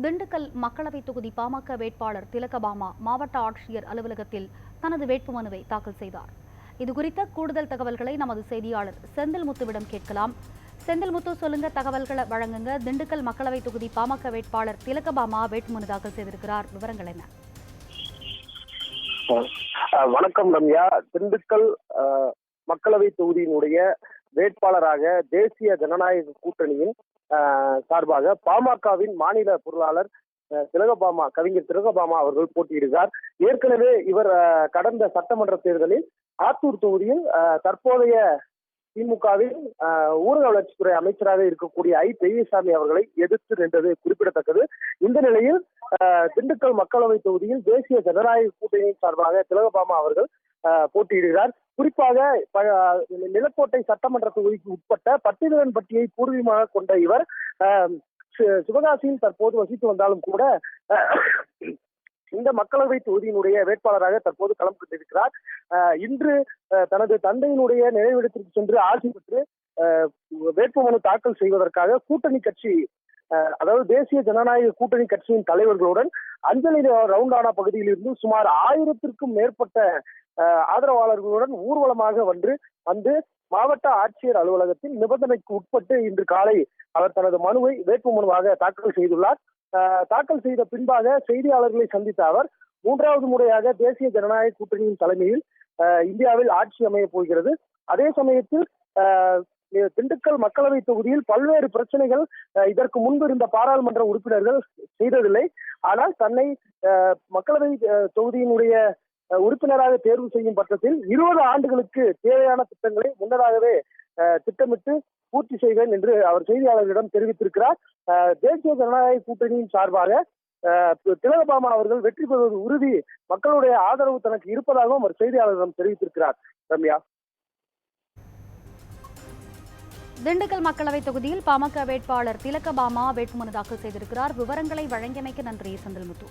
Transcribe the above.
திண்டுக்கல் மக்களவைத் தொகுதி பாமக வேட்பாளர் திலகபாமா மாவட்ட ஆட்சியர் அலுவலகத்தில் தனது வேட்புமனுவை தாக்கல் செய்தார். இதுகுறித்த கூடுதல் தகவல்களை நமது செய்தியாளர் செந்தில் முத்துவிடம் கேட்கலாம். செந்தில் முத்து சொல்லுங்க தகவல்களை வழங்குங்க. திண்டுக்கல் மக்களவைத் தொகுதி பாமக வேட்பாளர் திலகபாமா வேட்புமனு தாக்கல் செய்திருக்கிறார். விவரங்கள் என்ன? வணக்கம் ரம்யா. திண்டுக்கல் மக்களவை தொகுதியினுடைய வேட்பாளராக தேசிய ஜனநாயக கூட்டணியின் சார்பாக பாமகவின் மாநில பொருளாளர் அஹ், திலகபாமா கவிஞர் திலகபாமா அவர்கள் போட்டியிடுகிறார். ஏற்கனவே இவர் கடந்த சட்டமன்ற தேர்தலில் ஆத்தூர் தொகுதியில் அஹ், தற்போதைய திமுகவின் ஊரக வளர்ச்சித்துறை அமைச்சராக இருக்கக்கூடிய ஐ. பெரியசாமி அவர்களை எதிர்த்து நின்றது குறிப்பிடத்தக்கது. இந்த நிலையில் திண்டுக்கல் மக்களவை தொகுதியில் தேசிய ஜனநாயக கூட்டணியின் சார்பாக திலகபாமா அவர்கள் அஹ், போட்டியிடுகிறார். குறிப்பாக நிலக்கோட்டை சட்டமன்ற தொகுதிக்கு உட்பட்ட பட்டியலன்பட்டியை பூர்வீகமாக கொண்ட இவர் சிவகாசியில் தற்போது வசித்து வந்தாலும் கூட இந்த மக்களவை தொகுதியினுடைய வேட்பாளராக தற்போது களம் கண்டிருக்கிறார். அஹ், இன்று அஹ், தனது தந்தையினுடைய நினைவிடத்திற்கு சென்று ஆட்சி பெற்று அஹ், வேட்புமனு தாக்கல் செய்வதற்காக கூட்டணி கட்சி அதாவது தேசிய ஜனநாயக கூட்டணி கட்சியின் தலைவர்களுடன் அஞ்சலி ரவுண்டானா பகுதியில் இருந்து சுமார் ஆயிரத்திற்கும் மேற்பட்ட ஆதரவாளர்களுடன் ஊர்வலமாக வந்து வந்து மாவட்ட ஆட்சியர் அலுவலகத்தில் நிபந்தனைக்கு உட்பட்டு இன்று காலை அவர் தனது மனுவை வேட்புமனுவாக தாக்கல் செய்துள்ளார். அஹ், தாக்கல் செய்த பின்பாக செய்தியாளர்களை சந்தித்த அவர் மூன்றாவது முறையாக தேசிய ஜனநாயக கூட்டணியின் தலைமையில் இந்தியாவில் ஆட்சி அமையப் போகிறது. அதே சமயத்தில் திண்டுக்கல் மக்களவை தொகுதியில் பல்வேறு பிரச்சனைகள் இதற்கு முன்பு இருந்த பாராளுமன்ற உறுப்பினர்கள் செய்ததில்லை. ஆனால் தன்னை மக்களவை தொகுதியினுடைய உறுப்பினராக தேர்வு செய்யும் பட்சத்தில் இருபது ஆண்டுகளுக்கு தேவையான திட்டங்களை முன்னதாகவே அஹ், திட்டமிட்டு பூர்த்தி செய்வேன் என்று அவர் செய்தியாளர்களிடம் தெரிவித்திருக்கிறார். அஹ், தேசிய ஜனநாயக கூட்டணியின் சார்பாக அஹ், திலகபாமா அவர்கள் வெற்றி பெறுவது உறுதி மக்களுடைய ஆதரவு தனக்கு இருப்பதாகவும் அவர் செய்தியாளர்களிடம் தெரிவித்திருக்கிறார். ரம்யா. திண்டுக்கல் மக்களவைத் தொகுதியில் பாமக வேட்பாளர் திலகபாமா வேட்புமனு தாக்கல் செய்திருக்கிறார். விவரங்களை வழங்கியமைக்கு நன்றி செந்தில்முத்து.